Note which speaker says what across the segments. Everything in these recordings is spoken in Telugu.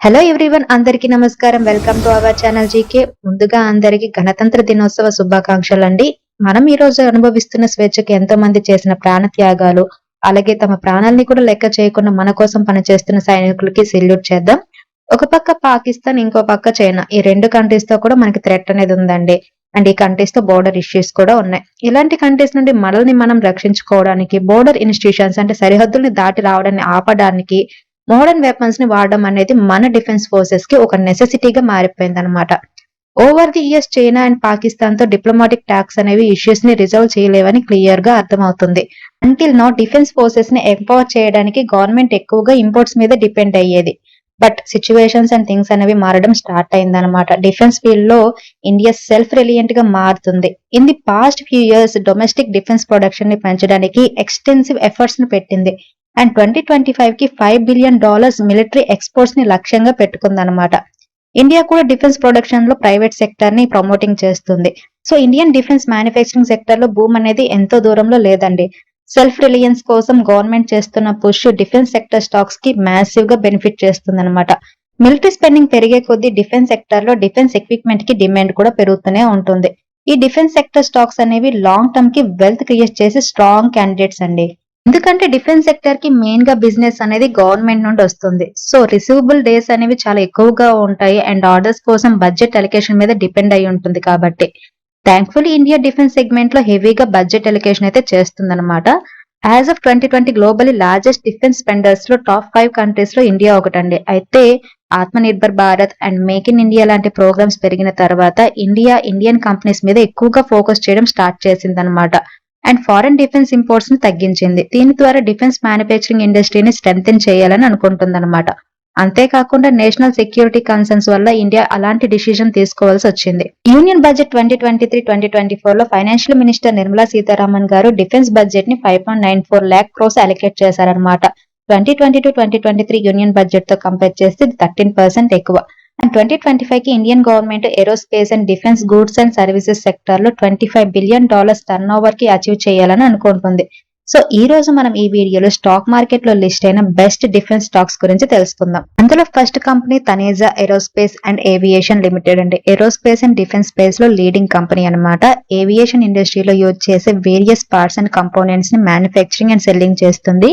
Speaker 1: హలో ఎవ్రీవన్ అందరికి నమస్కారం. Welcome to our channel GK ముందుగా అందరికీ గణతంత్ర దినోత్సవ శుభాకాంక్షలు అండి. మనం ఈ రోజు అనుభవిస్తున్న స్వేచ్ఛకు ఎంతో మంది చేసిన ప్రాణ త్యాగాలు అలాగే తమ ప్రాణాలని కూడా లెక్క చేయకుండా మన కోసం పనిచేస్తున్న సైనికులకి సెల్యూట్ చేద్దాం. ఒక పక్క పాకిస్తాన్ ఇంకో పక్క చైనా. ఈ రెండు కంట్రీస్తో కూడా మనకి థ్రెట్ అనేది ఉందండి. అండ్ ఈ కంట్రీస్తో బోర్డర్ ఇష్యూస్ కూడా ఉన్నాయి. ఇలాంటి కంట్రీస్ నుండి మనల్ని మనం రక్షించుకోవడానికి బోర్డర్ ఇన్స్టిట్యూషన్స్ అంటే సరిహద్దుల్ని దాటి రావడాన్ని ఆపడానికి మోడర్న్ వెపన్స్ని వాడడం అనేది మన డిఫెన్స్ ఫోర్సెస్కి ఒక నెసెసిటీగా మారిపోయింది అనమాట over the years China and పాకిస్తాన్తో డిప్లొమాటిక్ టాక్స్ అనేవి ఇష్యూస్ని రిజల్వ్ చేయలేవని క్లియర్గా అర్థమవుతుంది. అంటిల్ నో డిఫెన్స్ ఫోర్సెస్ని ఎంపవర్ చేయడానికి గవర్నమెంట్ ఎక్కువగా ఇంపోర్ట్స్ మీద డిపెండ్ అయ్యేది. బట్ సిచ్యువేషన్స్ అండ్ థింగ్స్ అనేవి మారడం స్టార్ట్ అయిందనమాట డిఫెన్స్ ఫీల్డ్లో ఇండియా సెల్ఫ్ రిలియంట్గా మారుతుంది. In the past few years domestic defence ప్రొడక్షన్ని పెంచడానికి ఎక్స్టెన్సివ్ ఎఫర్ట్స్ని పెట్టింది. అండ్ ట్వంటీ ట్వంటీ ఫైవ్కి ఫైవ్ బిలియన్ డాలర్స్ మిలిటరీ ఎక్స్పోర్ట్స్ని లక్ష్యంగా పెట్టుకుందనమాట ఇండియా కూడా డిఫెన్స్ ప్రొడక్షన్లో ప్రైవేట్ సెక్టర్ని ప్రమోటింగ్ చేస్తుంది. సో ఇండియన్ డిఫెన్స్ మ్యానుఫ్యాక్చరింగ్ సెక్టర్లో భూమ్ అనేది ఎంతో దూరంలో లేదండి. సెల్ఫ్ రిలయన్స్ కోసం గవర్నమెంట్ చేస్తున్న పుష్ డిఫెన్స్ సెక్టర్ స్టాక్స్కి మ్యాసివ్గా బెనిఫిట్ చేస్తుంది అనమాట మిలిటరీ స్పెండింగ్ పెరిగే కొద్దీ డిఫెన్స్ సెక్టర్లో డిఫెన్స్ ఎక్విప్మెంట్కి డిమాండ్ కూడా పెరుగుతూనే ఉంటుంది. ఈ డిఫెన్స్ సెక్టర్ స్టాక్స్ అనేవి లాంగ్ టర్మ్కి వెల్త్ క్రియేట్ చేసే స్ట్రాంగ్ క్యాండిడేట్స్ అండి. ఎందుకంటే డిఫెన్స్ సెక్టర్కి మెయిన్గా బిజినెస్ అనేది గవర్నమెంట్ నుండి వస్తుంది. సో రిసీవబుల్ డేస్ అనేవి చాలా ఎక్కువగా ఉంటాయి అండ్ ఆర్డర్స్ కోసం బడ్జెట్ అలికేషన్ మీద డిపెండ్ అయి ఉంటుంది కాబట్టి. థ్యాంక్ఫుల్లీ ఇండియా డిఫెన్స్ సెగ్మెంట్లో హెవీగా బడ్జెట్ అలికేషన్ అయితే చేస్తుందన్నమాట. As of twenty twenty globally largest defence స్పెండర్స్లో top five కంట్రీస్లో ఇండియా ఒకటండి. అయితే Atma Nirbhar Bharat and make in India లాంటి ప్రోగ్రామ్స్ పెరిగిన తర్వాత ఇండియా ఇండియన్ కంపెనీస్ మీద ఎక్కువగా ఫోకస్ చేయడం స్టార్ట్ చేసిందనమాట అండ్ ఫారెన్ డిఫెన్స్ ఇంపోర్ట్స్ని తగ్గించింది. దీని ద్వారా డిఫెన్స్ మ్యానుఫ్యాక్చరింగ్ ఇండస్ట్రీని స్ట్రెంగ్తెన్ చేయాలని అనుకుంటుందన్నమాట. అంతేకాకుండా నేషనల్ సెక్యూరిటీ కన్సర్న్స్ వల్ల ఇండియా అలాంటి డిసిజన్ తీసుకోవాల్సి వచ్చింది. Union budget twenty twenty three twenty twenty ఫోర్లో ఫైనాన్షియల్ మినిస్టర్ నిర్మలా సీతారామన్ గారు డిఫెన్స్ బడ్జెట్ని five point nine four lakh crore allocate చేశారనమాట twenty twenty two twenty twenty three union బడ్జెట్తో కంపేర్ చేస్తే థర్టీన్ పర్సెంట్ ఎక్కువ. అండ్ ట్వంటీ ట్వంటీ ఫైవ్కి Indian government aerospace and defence goods and services సెక్టర్లో ట్వంటీ ఫైవ్ బిలియన్ డాలర్స్ టర్న్ ఓవర్కి అచీవ్ చేయాలని అనుకుంటుంది. సో ఈ రోజు మనం ఈ వీడియోలో స్టాక్ మార్కెట్లో లిస్ట్ అయిన బెస్ట్ డిఫెన్స్ స్టాక్స్ గురించి తెలుసుకుందాం. అందులో first company Taneja aerospace and aviation limited అండి. ఏరోస్పేస్ అండ్ డిఫెన్స్ స్పేస్లో లీడింగ్ కంపెనీ అనమాట ఏవియేషన్ ఇండస్ట్రీలో యూజ్ చేసే వేరియస్ పార్ట్స్ అండ్ కంపోనెంట్స్ని మ్యానుఫ్యాక్చరింగ్ అండ్ సెల్లింగ్ చేస్తుంది.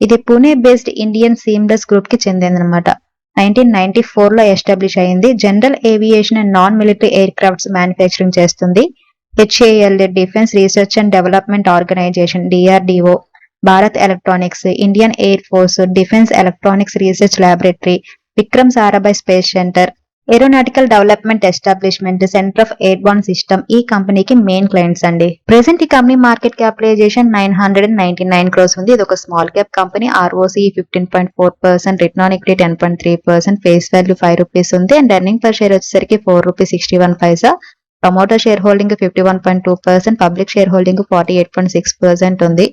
Speaker 1: ఇది పూణే బేస్డ్ ఇండియన్ సీమ్లెస్ గ్రూప్కి చెందిందనమాట నైన్టీన్ నైన్టీ ఫోర్లో ఎస్టాబ్లిష్ అయింది general aviation and non military aircrafts manufacturing చేస్తుంది. HAL defence research and development organisation DRDO Bharat electronics Indian air force defence electronics research laboratory Vikram Sarabhai space centre aeronautical development establishment centre of airborne system ఈ కంపెనీకి మెయిన్ క్లయింట్స్ అండి. ప్రెసెంట్ ఈ company market capitalisation nine hundred and ninety nine crores ఉంది. ఇది ఒక small cap company ROC fifteen point four percent return on equity ten point three percent face value five rupees ఉంది. అండ్ ఎర్నింగ్ పర్ షేర్ వచ్చేసరికి four rupees sixty one paisa promoter share holding fifty one point two percent public share holding forty eight point six percent ఉంది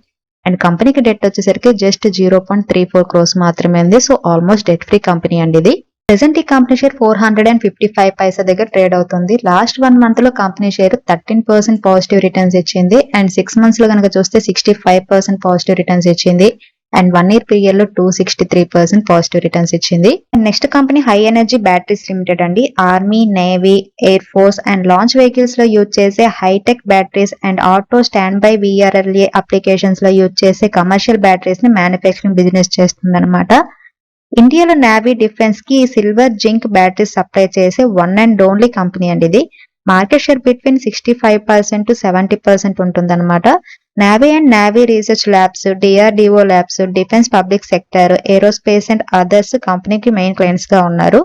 Speaker 1: అండ్ కంపెనీకి డెట్ వచ్చేసరికి just zero point three four crores మాత్రమే ఉంది. So almost debt free company అండి ఇది. ప్రెసెంట్ ఈ company share four hundred and fifty five paisa దగ్గర ట్రేడ్ అవుతుంది. లాస్ట్ వన్ మంత్లో company share thirteen percent positive returns ఇచ్చింది. అండ్ సిక్స్ మంత్స్లో కనుక చూస్తే sixty five percent positive returns ఇచ్చింది. అండ్ వన్ ఇయర్ పీరియడ్లో two sixty three percent positive returns ఇచ్చింది. Next company high energy batteries limited అండి. Army navy air force and launch వెహికల్స్లో use చేసే hitech batteries and auto stand by VRLA అప్లికేషన్స్లో use చేసే కమర్షియల్ బ్యాటరీస్ని మ్యానుఫ్యాక్చరింగ్ బిజినెస్ చేస్తుందన్నమాట. ఇండియాలో నావీ డిఫెన్స్కి సిల్వర్ జింక్ బ్యాటరీ సప్లై చేసే వన్ అండ్ ఓన్లీ కంపెనీ అండి ఇది. Market share between sixty five percent to seventy percent ఉంటుందన్నమాట navy and navy research labs DRDO labs defence public sector aerospace and others కంపెనీకి మెయిన్ క్లయింట్స్గా ఉన్నారు.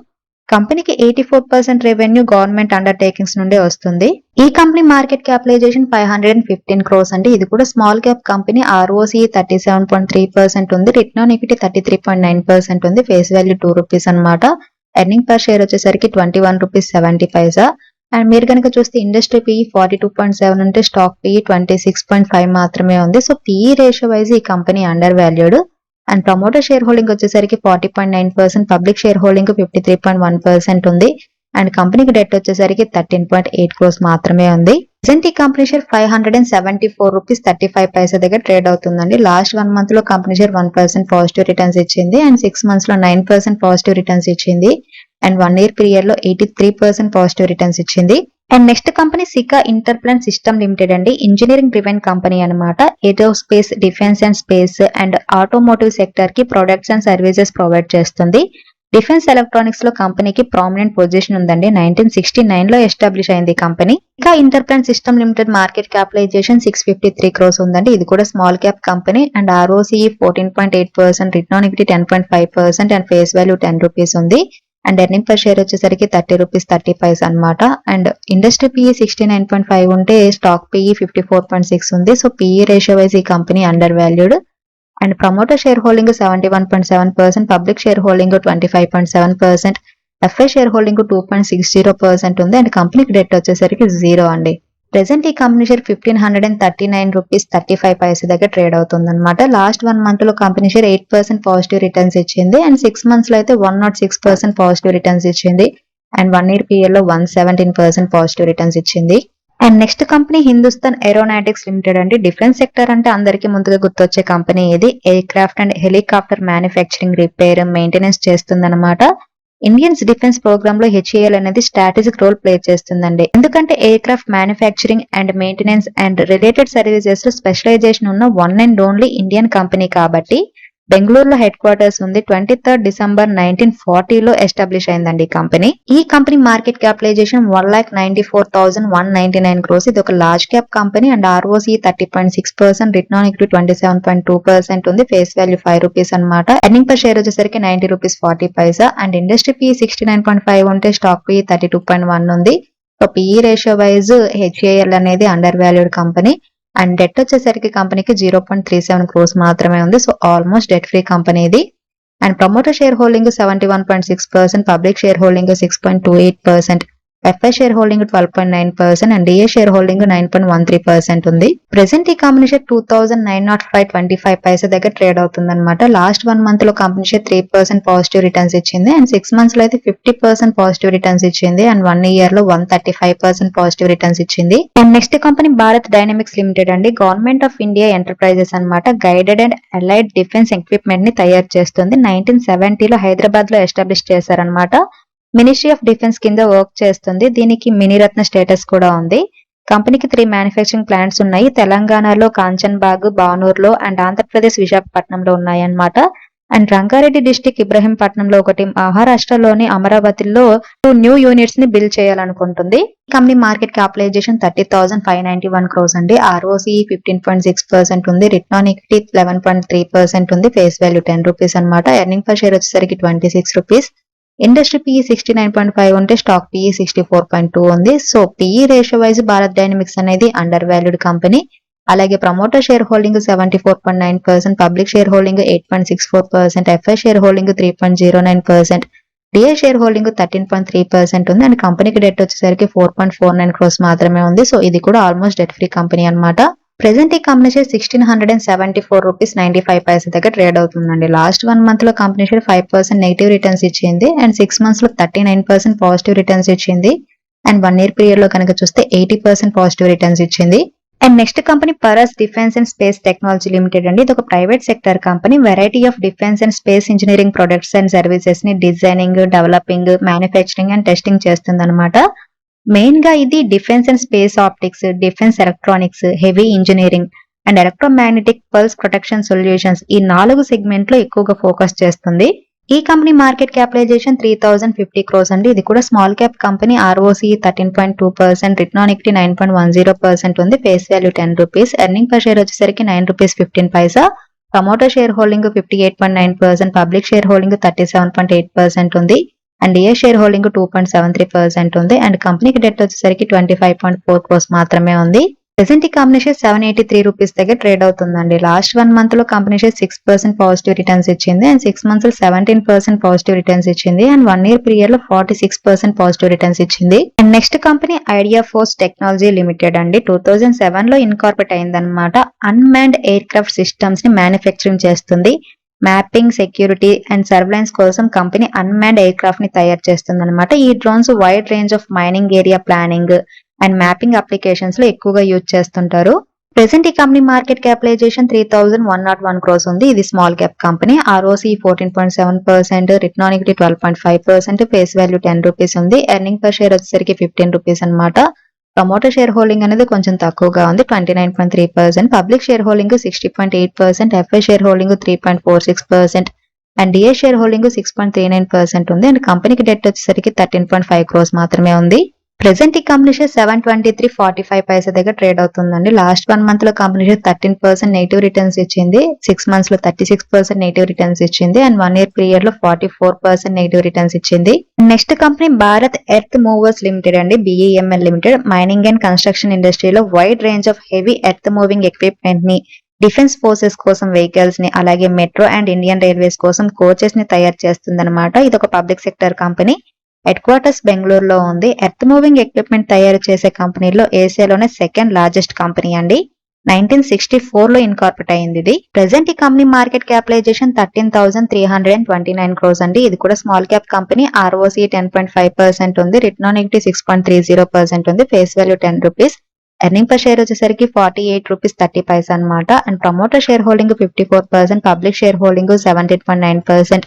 Speaker 1: కంపెనీకి eighty four percent revenue government undertakings నుండే వస్తుంది. ఈ company market capitalization five hundred and fifteen crores అంటే ఇది కూడా small cap company ROC thirty seven point three percent ఉంది return on equity thirty three point nine percent ఉంది ఫేస్ వాల్యూ టూ రూపీస్ అనమాట ఎర్నింగ్ పర్ షేర్ వచ్చేసరికి twenty one rupees seventy paisa and మీరు కనుక చూస్తే industry PE forty two point seven ఉంటే stock PE twenty six point five మాత్రమే ఉంది. సో పిఈ రేషియో వైజ్ ఈ company under valued and promoter share holding వచ్చేసరికి forty point nine percent public share holding fifty three point one percent ఉంది. అండ్ కంపెనీకి డెట్ వచ్చేసరికి థర్టీన్ పాయింట్ ఎయిట్ క్రోస్ మాత్రమే ఉంది. ప్రజెంట్ ఈ company share five hundred and seventy four rupees thirty five paisa దగ్గర ట్రేడ్ అవుతుందండి. లాస్ట్ వన్ మంత్లో company share one percent positive returns ఇచ్చింది. అండ్ సిక్స్ మంత్స్లో నైన్ పర్సెంట్ పాజిటివ్ రిటర్న్స్ ఇచ్చింది. అండ్ వన్ ఇయర్ పీరియడ్లో eighty three percent positive returns ఇచ్చింది. And next company Sika Interplant system limited అండి. ఇంజనీరింగ్ డ్రివెన్ కంపెనీ అనమాట aerospace defence and space and automotive సెక్టర్కి products and services provide చేస్తుంది. డిఫెన్స్ ఎలక్ట్రానిక్స్లో కంపెనీకి ప్రామినెంట్ పొజిషన్ ఉందండి. నైన్టీన్ సిక్స్టీ నైన్లో ఎస్టాబ్లిష్ అయింది కంపెనీ ఇంకా interplant system limited market capitalisation six fifty three crore ఉందండి. ఇది కూడా small cap company and ROC fourteen point eight percent return equity ten point five percent and face value ten rupees ఉంది. అండ్ ఎర్నింగ్ పర్ షేర్ వచ్చేసరికి థర్టీ రూపీస్ థర్టీ ఫైవ్ అనమాట and industry PE sixty nine point five ఉంటే stock PE fifty four point six ఉంది. సో పిఈ రేషియో వైజ్ ఈ company under valued and promoter share holding seventy one point seven percent public share holding twenty five point seven percent FI share holding two point six zero percent ఉంది. అండ్ కంపెనీకి డెట్ వచ్చేసరికి జీరో అండి. ప్రెసెంట్ ఈ company share fifteen hundred and thirty nine rupees thirty five paisa దగ్గర ట్రేడ్ అవుతుంది అనమాట లాస్ట్ వన్ మంత్లో company share eight percent positive returns ఇచ్చింది. అండ్ సిక్స్ మంత్స్లో అయితే one nought six percent positive returns ఇచ్చింది. అండ్ వన్ ఇయర్ పీరియడ్లో one seventeen percent positive returns ఇచ్చింది. And next company Hindustan aeronautics limited అండి. డిఫెన్స్ సెక్టర్ అంటే అందరికీ ముందుగా గుర్తొచ్చే కంపెనీ ఇది. Aircraft and helicopter manufacturing repair maintenance చేస్తుందన్నమాట. ఇండియన్స్ డిఫెన్స్ ప్రోగ్రామ్లో హెచ్ఏఎల్ అనేది స్ట్రాటజిక్ రోల్ ప్లే చేస్తుందండి. ఎందుకంటే aircraft manufacturing and maintenance and related సర్వీసెస్లో స్పెషలైజేషన్ ఉన్న one and only Indian company కాబట్టి బెంగళూరులో హెడ్ క్వార్టర్స్ ఉంది. ట్వంటీ థర్డ్ డిసెంబర్ నైన్టీన్ ఫార్టీలో ఎస్టాబ్లిష్ అయిందండి ఈ కంపెనీ. ఈ company market capitalization one lakh ninety four thousand one ninety nine crores. ఇది ఒక large cap company and ROC thirty point six percent return on equity twenty seven point two percent ఉంది. ఫేస్ వాల్యూ ఫైవ్ రూపీస్ అనమాట ఎర్నింగ్ పర్ షేర్ వచ్చేసరికి ninety rupees forty paisa. And industry P sixty nine point five ఉంటే stock P thirty two point one ఉంది. So PE ratio wise HAL అనేది under valued company. And debt వచ్చేసరికి కంపెనీకి zero point three seven crores మాత్రమే ఉంది. So almost debt free company ఇది. And promoter holding seventy one point six percent public share holding six point two eight percent FI share holding twelve point nine percent and DA share holding nine point one three percent ఉంది. ప్రెసెంట్ ఈ company share two thousand nine nought five twenty five paisa దగ్గర ట్రేడ్ అవుతుంది అనమాట లాస్ట్ వన్ మంత్లో company share three percent positive returns ఇచ్చింది అండ్ సిక్స్ మంత్స్లో అయితే ఫిఫ్టీ పర్సెంట్ పాజిటివ్ రిటర్న్స్ ఇచ్చింది అండ్ వన్ ఇయర్లో one thirty five percent positive returns ఇచ్చింది. And next company Bharat Dynamics Limited అండి. గవర్నమెంట్ ఆఫ్ ఇండియా ఎంటర్ప్రైజెస్ అనమాట గైడెడ్ అండ్ అలైడ్ డిఫెన్స్ ఎక్విప్మెంట్ని తయారు చేస్తుంది. నైన్టీన్ సెవెంటీలో హైదరాబాద్లో ఎస్టాబ్లిష్ చేశారనమాట మినిస్ట్రీ ఆఫ్ డిఫెన్స్ కింద వర్క్ చేస్తుంది. దీనికి మినిరత్న స్టేటస్ కూడా ఉంది. కంపెనీకి త్రీ మ్యానుఫ్యాక్చరింగ్ ప్లాంట్స్ ఉన్నాయి. తెలంగాణలో కాంచన్బాగ్ బానూర్లో అండ్ ఆంధ్రప్రదేశ్ విశాఖపట్నంలో ఉన్నాయన్నమాట. అండ్ రంగారెడ్డి డిస్టిక్ ఇబ్రహీంపట్నంలో ఒకటి మహారాష్ట్రలోని అమరావతిలో టూ న్యూ యూనిట్స్ని build చేయాలనుకుంటుంది. Company market capitalization thirty thousand five ninety one crores అండి. ROC fifteen point six percent ఉంది. Return on equity eleven point three percent ఉంది. ఫేస్ వాల్యూ టెన్ రూపీస్ అనమాట ఎర్నింగ్ పర్ షేర్ వచ్చేసరికి twenty six rupees industry PE sixty nine point five ఉంటే stock PE sixty four point two ఉంది. So PE ratio wise Bharat Dynamics అనేది అండర్ వాల్యూడ్ కంపెనీ అలాగే promoter shareholding seventy four point nine percent public shareholding eight point six four percent FI shareholding three point zero nine percent DA shareholding thirteen point three percent ఉంది. అండ్ కంపెనీకి డెట్ వచ్చేసరికి four point four nine crores మాత్రమే ఉంది. సో ఇది కూడా ఆల్మోస్ట్ డెట్ ఫ్రీ కంపెనీ అనమాట ప్రెసెంట్ ఈ company share sixteen hundred and seventy four rupees ninety five paise దగ్గర ట్రేడ్ అవుతుందండి. లాస్ట్ వన్ మంత్లో company share five percent negative returns ఇచ్చింది. అండ్ సిక్స్ మంత్స్లో thirty nine percent positive returns ఇచ్చింది. అండ్ వన్ ఇయర్ పీరియడ్లో కనుక చూస్తే ఎయిటీ పర్సెంట్ పాజిటివ్ రిటర్న్స్ ఇచ్చింది. And next company Paras Defence and Space Technology Limited అండి. ఇది ఒక private sector company variety of defence and space engineering products and సర్వీసెస్ని designing developing manufacturing and testing చేస్తుంది అనమాట మెయిన్గా ఇది defence and space optics defence electronics heavy engineering and electromagnetic pulse protection solutions ఈ నాలుగు సెగ్మెంట్లో ఎక్కువగా ఫోకస్ చేస్తుంది. ఈ company market capitalization three thousand fifty crores అండి. ఇది కూడా small cap company ROC thirteen point two percent return on equity nine point one zero percent ఉంది. Face value ten rupees earning per share వచ్చేసరికి nine rupees fifteen paisa promoter shareholding fifty eight point nine percent public shareholding thirty seven point eight percent ఉంది. And A shareholding two point seven three percent ఉంది. అండ్ కంపెనీకి డెట్ వచ్చేసరికి twenty five point four crores మాత్రమే ఉంది. ప్రెసెంట్ ఈ company share seven eighty three rupees దగ్గర ట్రేడ్ అవుతుందండి. లాస్ట్ వన్ మంత్లో company share six percent positive returns ఇచ్చింది. అండ్ సిక్స్ మంత్స్లో సెవెంటీన్ పర్సెంట్ పాజిటివ్ రిటర్న్స్ ఇచ్చింది. అండ్ వన్ ఇయర్ పీరియడ్లో forty six percent positive returns ఇచ్చింది. And next company Idea Force Technology Limited అండి. టూ థౌజండ్ సెవెన్లో ఇన్కార్పొరేట్ అయిందనమాట అన్మాన్డ్ ఎయిర్ క్రాఫ్ట్ సిస్టమ్స్ని మ్యానుఫ్యాక్చరింగ్ చేస్తుంది. మ్యాపింగ్ సెక్యూరిటీ అండ్ సర్వలెన్స్ కోసం కంపెనీ అన్మాన్డ్ ఎయిర్ క్రాఫ్ట్ని తయారు చేస్తుంది అనమాట ఈ drones wide range of mining area planning and mapping అప్లికేషన్స్లో ఎక్కువగా యూజ్ చేస్తుంటారు. ప్రెసెంట్ ఈ company market capitalization three thousand one nought one crores ఉంది. ఇది small cap company. ROC fourteen point seven percent return on equity twelve point five percent face value ten rupees ఉంది. ఎర్నింగ్ పర్ షేర్ వచ్చేసరికి ఫిఫ్టీన్ రూపీస్ అనమాట ప్రమోటర్ షేర్ హోల్డింగ్ అనేది కొంచెం తక్కువగా ఉంది. Twenty nine point three percent. Public shareholding sixty point eight percent. FI shareholding three point four six percent. And DA shareholding six point three nine percent ఉంది. అండ్ కంపెనీకి డెట్ వచ్చేసరికి థర్టీన్ పాయింట్ ఫైవ్ క్రోస్ మాత్రమే ఉంది. ప్రెసెంట్ ఈ company share seven twenty three forty five paisa దగ్గర ట్రేడ్ అవుతుందండి. లాస్ట్ వన్ మంత్లో company share thirteen percent negative returns ఇచ్చింది. సిక్స్ మంత్స్లో thirty six percent negative returns ఇచ్చింది. అండ్ వన్ ఇయర్ పీరియడ్లో forty four percent negative returns ఇచ్చింది. Next company Bharat Earth Movers Limited అండి. BEML Limited mining and construction ఇండస్ట్రీలో wide range of heavy earth moving ఎక్విప్మెంట్ని defence forces కోసం వెహికల్స్ని అలాగే మెట్రో అండ్ ఇండియన్ రైల్వేస్ కోసం కోచెస్ని తయారు చేస్తుందన్నమాట. ఇది ఒక public sector company headquarters బెంగళూరులో ఉంది. ఎర్త్ మూవింగ్ ఎక్విప్మెంట్ తయారు చేసే కంపెనీలో ఏషియాలోనే సెకండ్ లార్జెస్ట్ కంపెనీ అండి. నైన్టీన్ సిక్స్టీ ఫోర్లో ఇన్కార్పొరేట్ అయింది ఇది. ప్రెసెంట్ ఈ company market capitalization thirteen thousand three hundred and twenty nine crores అండి. ఇది కూడా small cap company. ROC ten point five percent ఉంది. Return on equity six point three zero percent ఉంది. Face value ten rupees. Earning per share వచ్చేసరికి forty eight rupees thirty paise అనమాట and promoter shareholding fifty four percent. Public shareholding seventy point nine percent.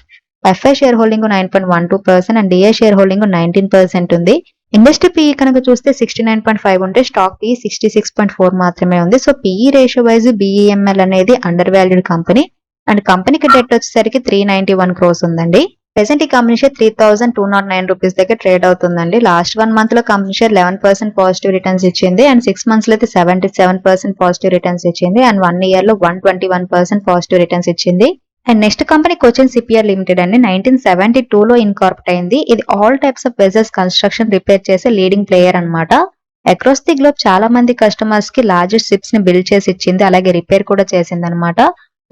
Speaker 1: FI shareholding nine point one two percent and DA shareholding nineteen percent ఉంది. ఇండస్ట్రీ పిఈ కనుక చూస్తే సిక్స్టీ నైన్ పాయింట్ ఫైవ్ ఉంటే stock PE sixty six point four మాత్రమే ఉంది. So PE ratio wise BEML అనేది అండర్ వాల్యూడ్ కంపెనీ అండ్ కంపెనీకి డెట్ వచ్చేసరికి త్రీ నైన్టీ వన్ క్రోస్ ఉందండి. ప్రెసెంట్ ఈ company share three thousand two nought nine rupees దగ్గర ట్రేడ్ అవుతుందండి. లాస్ట్ వన్ మంత్లో company share eleven percent positive returns ఇచ్చింది. అండ్ సిక్స్ మంత్స్లో అయితే seventy seven percent positive returns ఇచ్చింది. అండ్ వన్ ఇయర్లో one twenty one percent positive returns ఇచ్చింది. And next company Cochin Shipyard Limited అండి. నైన్టీన్ సెవెంటీ టూ లో ఇన్కార్పొరేట్ అయింది. ఇది ఆల్ టైప్స్ ఆఫ్ వెజెస్ కన్స్ట్రక్షన్ రిపేర్ చేసే లీడింగ్ ప్లేయర్ అన్నమాట. అక్రాస్ ది గ్లోబ్ చాలా మంది కస్టమర్స్కి లార్జెస్ట్ షిప్స్ని బిల్డ్ చేసి ఇచ్చింది. అలాగే రిపేర్ కూడా చేసింది అనమాట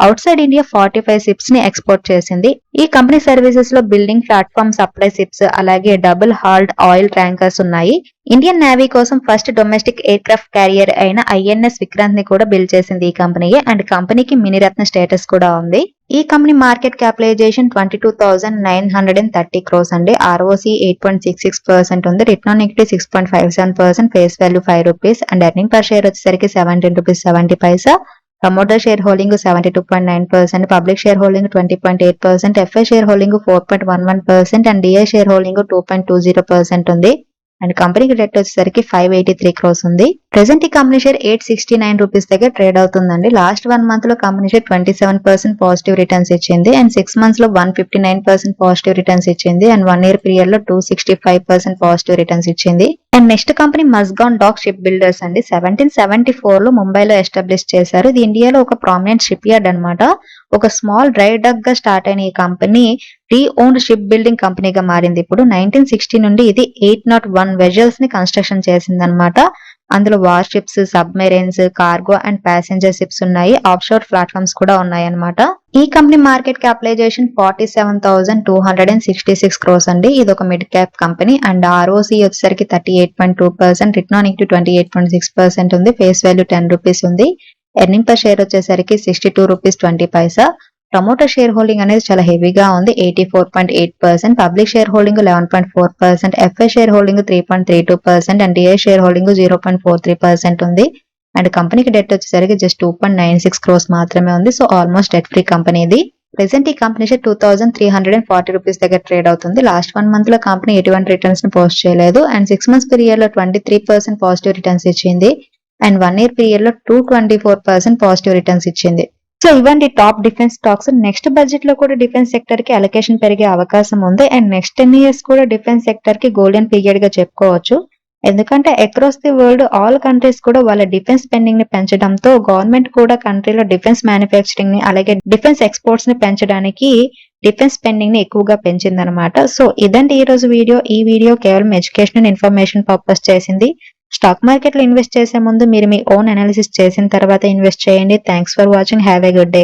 Speaker 1: outside India forty five షిప్స్ని ఎక్స్పోర్ట్ చేసింది. ఈ కంపెనీ సర్వీసెస్లో బిల్డింగ్ ప్లాట్ఫామ్ సప్లై షిప్స్ అలాగే డబుల్ హాల్డ్ ఆయిల్ ట్యాంకర్స్ ఉన్నాయి. ఇండియన్ నేవీ కోసం first domestic aircraft carrier అయిన ఐఎన్ఎస్ విక్రాంత్ని కూడా బిల్డ్ చేసింది ఈ కంపెనీయే అండ్ కంపెనీకి మినిరత్న స్టేటస్ కూడా ఉంది. ఈ company market capitalization twenty two thousand nine hundred and thirty crores అండి. ROC eight point six six percent ఉంది. Return on equity six point five seven percent face value five rupees and earning per share వచ్చేసరికి seventeen rupees seventy paisa promoter shareholding seventy two point nine percent public shareholding twenty point eight percent FI shareholding four point one one percent and DI share holding two point two zero percent ఉంది. అండ్ కంపెనీకి డెట్ వచ్చేసరికి ఫైవ్ ఎయిటీ త్రీ క్రోస్ ఉంది. ప్రెసెంట్ ఈ company share eight sixty nine rupees దగ్గర ట్రేడ్ అవుతుందండి. లాస్ట్ వన్ మంత్లో company share twenty seven percent positive returns ఇచ్చింది. అండ్ సిక్స్ మంత్స్లో one fifty nine percent positive returns ఇచ్చింది. అండ్ వన్ ఇయర్ పీరియడ్లో two sixty five percent positive returns ఇచ్చింది. And next company Mazagon Dock Shipbuilders అండి. సెవెంటీన్ సెవెంటీ ఫోర్లో ముంబైలో ఎస్టాబ్లిష్ చేశారు. ఇది ఇండియాలో ఒక ప్రామినెంట్ షిప్ యార్డ్ అనమాట ఒక స్మాల్ డ్రై డక్గా స్టార్ట్ అయిన ఈ company renowned ship building కంపెనీగా మారింది. ఇప్పుడు నైన్టీన్ సిక్స్టీ నుండి ఇది ఎయిట్ నాట్ వన్ వెజల్స్ని కన్స్ట్రక్షన్ చేసింది అనమాట అందులో war ships submarines cargo and passenger ships ఉన్నాయి. ఆఫ్ షోర్ ప్లాట్ఫామ్స్ కూడా ఉన్నాయి అనమాట ఈ company market capitalisation forty seven thousand two hundred and sixty six crores అండి. ఇది ఒక mid cap company and ROC వచ్చేసరికి thirty eight point two percent return on equity twenty eight point six percent ఉంది. ఫేస్ వాల్యూ టెన్ రూపీస్ ఉంది. ఎర్నింగ్ పర్ షేర్ వచ్చేసరికి sixty two rupees twenty paisa. Promoter share holding అనేది చాలా హెవీగా ఉంది. Eighty four point eight percent public share holding eleven point four percent FI share holding three point three two percent and DI share holding zero point four three percent ఉంది. అండ్ కంపెనీకి డెట్ వచ్చేసరికి just two point nine six crores మాత్రమే ఉంది. So almost debt free company ఇది. ప్రెసెంట్ ఈ company share two thousand three hundred and forty rupees దగ్గర ట్రేడ్ అవుతుంది. లాస్ట్ వన్ మంత్లో కంపెనీ ఎటువంటి రిటర్న్స్ని పోస్ట్ చేయలేదు. అండ్ సిక్స్ మంత్స్ పీరియడ్లో twenty three percent positive returns ఇచ్చింది. అండ్ వన్ ఇయర్ పీరియడ్లో two twenty four percent positive returns ఇచ్చింది. సో ఇవన్నీ టాప్ డిఫెన్స్ స్టాక్స్ నెక్స్ట్ బడ్జెట్లో కూడా డిఫెన్స్ సెక్టర్కి అలొకేషన్ పెరిగే అవకాశం ఉంది. అండ్ నెక్స్ట్ టెన్ ఇయర్స్ కూడా డిఫెన్స్ సెక్టర్కి గోల్డెన్ పీరియడ్గా చెప్పుకోవచ్చు. ఎందుకంటే across the world all countries కూడా వాళ్ళ డిఫెన్స్ స్పెండింగ్ని పెంచడంతో గవర్నమెంట్ కూడా కంట్రీలో డిఫెన్స్ మ్యానుఫ్యాక్చరింగ్ని అలాగే డిఫెన్స్ ఎక్స్పోర్ట్స్ని పెంచడానికి డిఫెన్స్ స్పెండింగ్ని ఎక్కువగా పెంచిందనమాట సో ఇదండి ఈ రోజు వీడియో ఈ వీడియో కేవలం ఎడ్యుకేషన్ ఇన్ఫర్మేషన్ పర్పస్ చేసింది. స్టాక్ మార్కెట్లో ఇన్వెస్ట్ చేసే ముందు మీరు మీ ఓన్ అనాలిసిస్ చేసిన తర్వాత ఇన్వెస్ట్ చేయండి. Thanks for watching have a good day